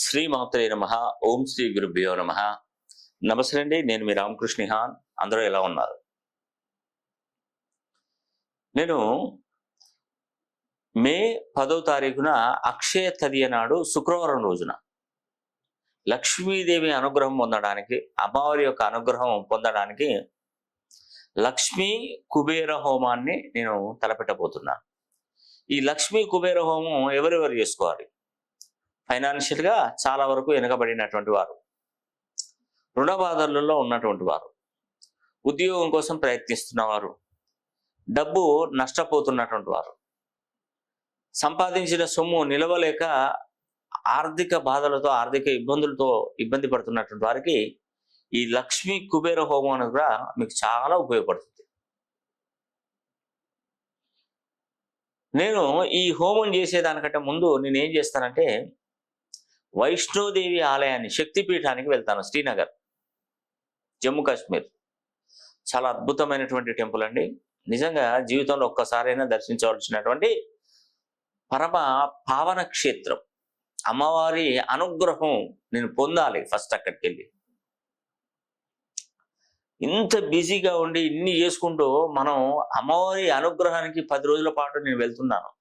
శ్రీమాత్రే నమ ఓం శ్రీ గురుభ్యో నమ. నమస్తే అండి నేను మీ రామకృష్ణిహాన్ అందరూ ఎలా ఉన్నారు? నేను మే పదో తారీఖున అక్షయ తదియ నాడు శుక్రవారం రోజున లక్ష్మీదేవి అనుగ్రహం పొందడానికి అమ్మవారి యొక్క అనుగ్రహం పొందడానికి లక్ష్మీ కుబేర హోమాన్ని నేను తలపెట్టబోతున్నాను. ఈ లక్ష్మీ కుబేర హోమం ఎవరెవరు చేసుకోవాలి? ఫైనాన్షియల్గా చాలా వరకు వెనుకబడినటువంటి వారు. రుణ బాధలలో ఉన్నటువంటి వారు. ఉద్యోగం కోసం ప్రయత్నిస్తున్నవారు డబ్బు నష్టపోతున్నటువంటి వారు. సంపాదించిన సొమ్ము నిలవలేక ఆర్థిక బాధలతో ఆర్థిక ఇబ్బందులతో ఇబ్బంది పడుతున్నటువంటి వారికి ఈ లక్ష్మీ కుబేర హోమం అనేది కూడా మీకు చాలా ఉపయోగపడుతుంది. నేను ఈ హోమం చేసేదానికంటే ముందు నేను ఏం చేస్తానంటే వైష్ణోదేవి ఆలయాన్ని శక్తిపీఠానికి వెళ్తాను శ్రీనగర్ జమ్మూ కాశ్మీర్. చాలా అద్భుతమైనటువంటి టెంపుల్ అండి. నిజంగా జీవితంలో ఒక్కసారైనా దర్శించవలసినటువంటి పరమ పావన క్షేత్రం. అమ్మవారి అనుగ్రహం నేను పొందాలి ఫస్ట్ అక్కడికి వెళ్ళి ఇంత బిజీగా ఉండి ఇన్ని చేసుకుంటూ మనం అమ్మవారి అనుగ్రహానికి పది రోజుల పాటు నేను వెళ్తున్నాను.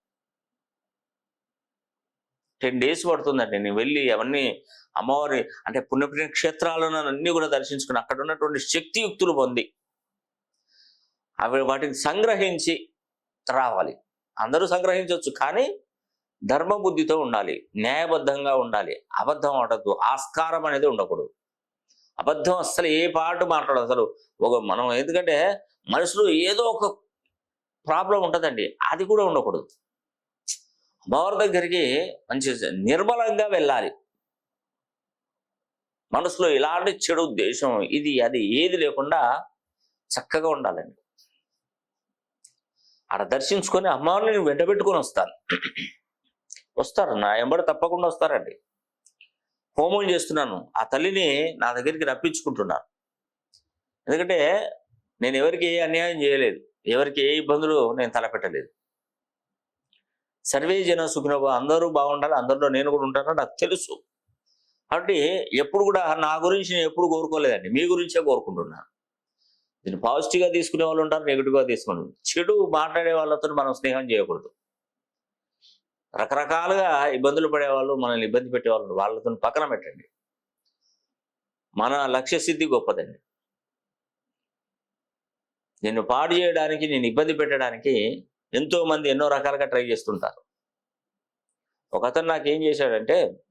టెన్ డేస్ పడుతుందండి. నేను వెళ్ళి అవన్నీ అమ్మవారి అంటే పుణ్యపుణ్య క్షేత్రాలను అన్ని కూడా దర్శించుకుని అక్కడ ఉన్నటువంటి శక్తియుక్తులు పొంది అవి వాటిని సంగ్రహించి రావాలి. అందరూ సంగ్రహించవచ్చు కానీ ధర్మబుద్ధితో ఉండాలి. న్యాయబద్ధంగా ఉండాలి. అబద్ధం ఆడద్దు. ఆస్కారం అనేది ఉండకూడదు. అబద్ధం అస్సలు ఏ పాటు మాట్లాడదు. అసలు ఒక మనం ఎందుకంటే మనుషులు ఏదో ఒక ప్రాబ్లం ఉంటుందండి. అది కూడా ఉండకూడదు. అమ్మవారి దగ్గరికి మంచి నిర్మలంగా వెళ్ళాలి. మనసులో ఇలాంటి చెడు ఉద్దేశం ఇది అది ఏది లేకుండా చక్కగా ఉండాలండి. ఆడ దర్శించుకొని అమ్మవారిని నేను వెంటబెట్టుకొని వస్తాను. వస్తారు. నా ఎంబడి తప్పకుండా వస్తారండి. హోమం చేస్తున్నాను. ఆ తల్లిని నా దగ్గరికి రప్పించుకుంటున్నాను. ఎందుకంటే నేను ఎవరికి ఏ అన్యాయం చేయలేదు. ఎవరికి ఏ ఇబ్బందులు నేను తలపెట్టలేదు. సర్వే జన సుఖినోభ అందరూ బాగుండాలి అందరిలో నేను కూడా ఉంటానో నాకు తెలుసు. కాబట్టి ఎప్పుడు కూడా నా గురించి నేను ఎప్పుడు కోరుకోలేదండి. మీ గురించే కోరుకుంటున్నాను దీన్ని పాజిటివ్గా తీసుకునే వాళ్ళు ఉంటారు నెగిటివ్గా తీసుకుని చెడు మాట్లాడే వాళ్ళతో మనం స్నేహం చేయకూడదు. రకరకాలుగా ఇబ్బందులు పడేవాళ్ళు మనల్ని ఇబ్బంది పెట్టేవాళ్ళు వాళ్ళతో పక్కన పెట్టండి. మన లక్ష్య సిద్ధి గొప్పదండి. నిన్ను పాడు చేయడానికి నేను ఇబ్బంది పెట్టడానికి ఎంతోమంది ఎన్నో రకాలుగా ట్రై చేస్తుంటారు. ఒక అతను నాకు ఏం చేశాడంటే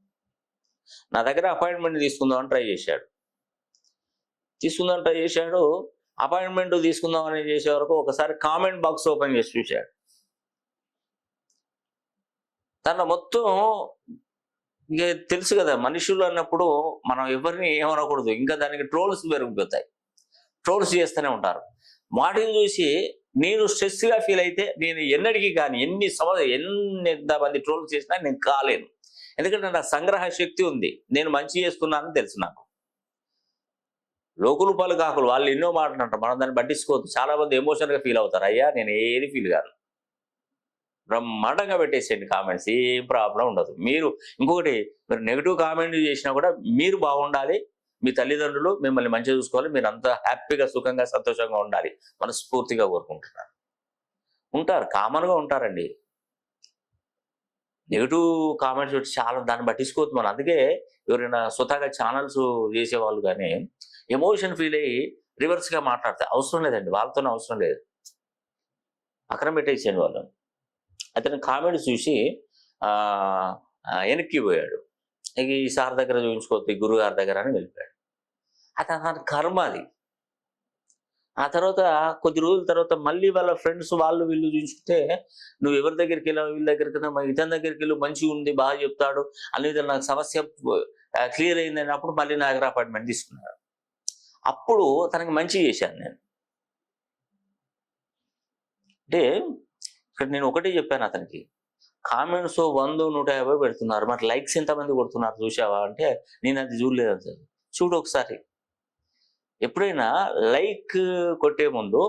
నా దగ్గర అపాయింట్మెంట్ తీసుకుందామని ట్రై చేశాడు. తీసుకుందామని ట్రై చేశాడు. అపాయింట్మెంట్ తీసుకుందామని చేసే వరకు ఒకసారి కామెంట్ బాక్స్ ఓపెన్ చేసి చూశాడు. తన మొత్తం ఇక తెలుసు కదా మనుషులు అన్నప్పుడు మనం ఎవరిని ఏమనకూడదు. ఇంకా దానికి ట్రోల్స్ పెరిగిపోతాయి. ట్రోల్స్ చేస్తూనే ఉంటారు. వాటిని చూసి నేను స్ట్రెస్గా ఫీల్ అయితే నేను ఎన్నటికీ కానీ ఎన్ని సంవత్సరం ఎన్ని మంది ట్రోల్స్ చేసినా నేను కాలేను. ఎందుకంటే నా సంగ్రహ శక్తి ఉంది. నేను మంచి చేస్తున్నానని తెలుసు నాకు. లోకులు పలు కాకులు వాళ్ళు ఎన్నో మాట్లాడంటారు మనం దాన్ని పట్టించుకోవద్దు. చాలా మంది ఎమోషన్గా ఫీల్ అవుతారు. అయ్యా నేను ఏది ఫీల్ కాను. బ్రహ్మాండంగా పెట్టేసేయండి కామెంట్స్ ఏం ప్రాబ్లం ఉండదు. మీరు ఇంకొకటి మీరు నెగిటివ్ కామెంట్ చేసినా కూడా మీరు బాగుండాలి. మీ తల్లిదండ్రులు మిమ్మల్ని మంచిగా చూసుకోవాలి. మీరు అంత హ్యాపీగా సుఖంగా సంతోషంగా ఉండాలి. మనస్ఫూర్తిగా కోరుకుంటున్నారు. ఉంటారు. కామన్గా ఉంటారండి. నెగిటివ్ కామెంట్స్ వచ్చి చాలా దాన్ని పట్టించుకోవద్దు మనం. అందుకే ఎవరైనా స్వతహాగా ఛానల్స్ చేసేవాళ్ళు కానీ ఎమోషన్ ఫీల్ అయ్యి రివర్స్గా మాట్లాడితే అవసరం లేదండి. వాళ్ళతోనే అవసరం లేదు. అక్కడ పెట్టేసేయండి వాళ్ళు అతని కామెంట్స్ చూసి వెనక్కి పోయాడు. ఇక ఈ సార్ దగ్గర చూపించుకోవద్దు గురువు గురుగారి దగ్గర అని వెళ్ళిపోయాడు. అతను తన కర్మ అది. ఆ తర్వాత కొద్ది రోజుల తర్వాత మళ్ళీ వాళ్ళ ఫ్రెండ్స్ వాళ్ళు వీళ్ళు చూసుకుంటే నువ్వు ఎవరి దగ్గరికి వెళ్ళావు? వీళ్ళ దగ్గరికి వెళ్ళావు? ఇతని దగ్గరికి వెళ్ళు మంచిగా ఉంది బాగా చెప్తాడు అన్ని విధాలు నాకు సమస్య క్లియర్ అయింది అన్నప్పుడు మళ్ళీ నా దగ్గర అపాయింట్మెంట్ తీసుకున్నాడు. అప్పుడు తనకి మంచి చేశాను నేను. అంటే ఇక్కడ నేను ఒకటే చెప్పాను అతనికి. కామెంట్స్ వంద నూట యాభై పెడుతున్నారు. మరి లైక్స్ ఎంతమంది కొడుతున్నారు? చూసావా అంటే నేను అది చూడలేదు అసలు చూడు ఒకసారి. ఎప్పుడైనా లైక్ కొట్టే ముందు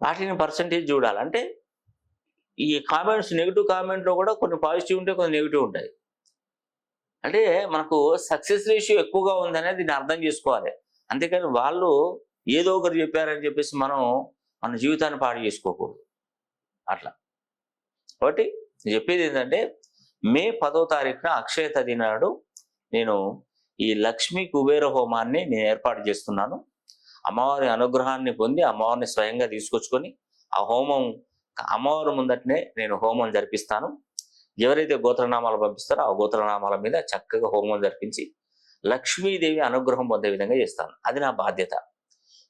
వాటిని పర్సంటేజ్ చూడాలి. అంటే ఈ కామెంట్స్ నెగిటివ్ కామెంట్లో కూడా కొన్ని పాజిటివ్ ఉంటాయి కొన్ని నెగిటివ్ ఉంటాయి. అంటే మనకు సక్సెస్ రేషియో ఎక్కువగా ఉందనేది దీన్ని అర్థం చేసుకోవాలి. అంతేకాని వాళ్ళు ఏదో ఒకరు చెప్పారని చెప్పేసి మనం మన జీవితాన్ని పాడు చేసుకోకూడదు. అట్లా. కాబట్టి చెప్పేది ఏంటంటే మే పదో తారీఖున అక్షయ తది నాడు నేను ఈ లక్ష్మీ కుబేర హోమాన్ని నేను ఏర్పాటు చేస్తున్నాను. అమ్మవారి అనుగ్రహాన్ని పొంది అమ్మవారిని స్వయంగా తీసుకొచ్చుకొని ఆ హోమం అమ్మవారి ముందటనే నేను హోమం జరిపిస్తాను. ఎవరైతే గోత్రనామాలు పంపిస్తారో ఆ గోత్రనామాల మీద చక్కగా హోమం జరిపించి లక్ష్మీదేవి అనుగ్రహం పొందే విధంగా చేస్తాను. అది నా బాధ్యత.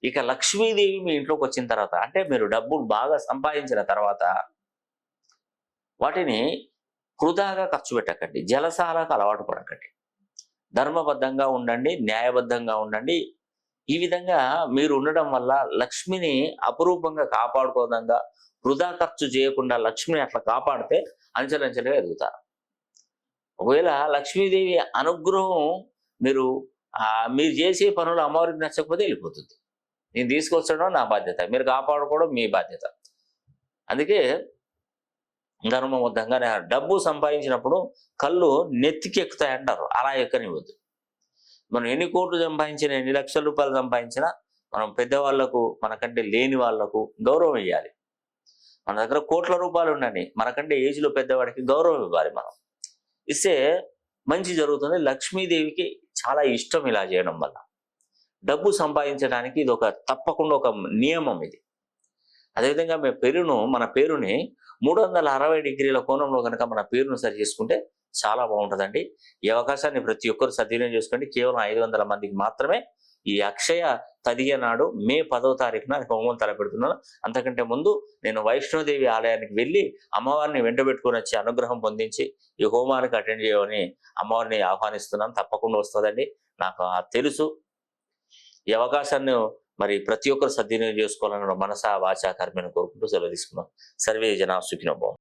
ఇక లక్ష్మీదేవి మీ ఇంట్లోకి వచ్చిన తర్వాత అంటే మీరు డబ్బులు బాగా సంపాదించిన తర్వాత వాటిని వృధాగా ఖర్చు పెట్టకండి. జలసాలకు అలవాటు పడకండి. ధర్మబద్ధంగా ఉండండి న్యాయబద్ధంగా ఉండండి. ఈ విధంగా మీరు ఉండడం వల్ల లక్ష్మిని అపురూపంగా కాపాడుకోదంగా వృధా ఖర్చు చేయకుండా లక్ష్మిని అట్లా కాపాడితే అంచెలంచెలుగా ఎదుగుతారు. ఒకవేళ లక్ష్మీదేవి అనుగ్రహం మీరు ఆ, మీరు చేసే పనులు అమ్మవారికి నచ్చకపోతే వెళ్ళిపోతుంది. నేను తీసుకొచ్చడం నా బాధ్యత మీరు కాపాడుకోవడం మీ బాధ్యత. అందుకే ధర్మబద్ధంగా డబ్బు సంపాదించినప్పుడు కళ్ళు నెత్తికి ఎక్కుతాయి అంటారు అలా ఎక్కనివ్వద్దు. మనం ఎన్ని కోట్లు సంపాదించినా ఎన్ని లక్షల రూపాయలు సంపాదించినా మనం పెద్దవాళ్ళకు మనకంటే లేని వాళ్ళకు గౌరవం ఇవ్వాలి మన దగ్గర కోట్ల రూపాయలు ఉండని మనకంటే ఏజ్లో పెద్దవాడికి గౌరవం ఇవ్వాలి మనం. ఇస్తే మంచి జరుగుతుంది. లక్ష్మీదేవికి చాలా ఇష్టం ఇలా చేయడం వల్ల. డబ్బు సంపాదించడానికి ఇది ఒక తప్పకుండా ఒక నియమం ఇది. అదేవిధంగా మేము పేరును మన పేరుని మూడు వందల అరవై డిగ్రీల కోణంలో కనుక మన పేరును సరి చేసుకుంటే చాలా బాగుంటుందండి. ఈ అవకాశాన్ని ప్రతి ఒక్కరు సద్వినియోగం చేసుకోండి. కేవలం ఐదు వందల మందికి మాత్రమే ఈ అక్షయ తదియ నాడు మే పదో తారీఖున హోమం తలపెడుతున్నాను. అంతకంటే ముందు నేను వైష్ణోదేవి ఆలయానికి వెళ్ళి అమ్మవారిని వెంటబెట్టుకుని వచ్చి అనుగ్రహం పొందించి ఈ హోమానికి అటెండ్ చేయమని అమ్మవారిని ఆహ్వానిస్తున్నాను. తప్పకుండా వస్తుందండి. నాకు తెలుసు. ఈ అవకాశాన్ని మరి ప్రతి ఒక్కరు సద్వినియోగం చేసుకోవాలని మనసా వాచా కర్మను కోరుకుంటూ సెలవు తీసుకున్నాం సర్వే జనా సుఖినో భవం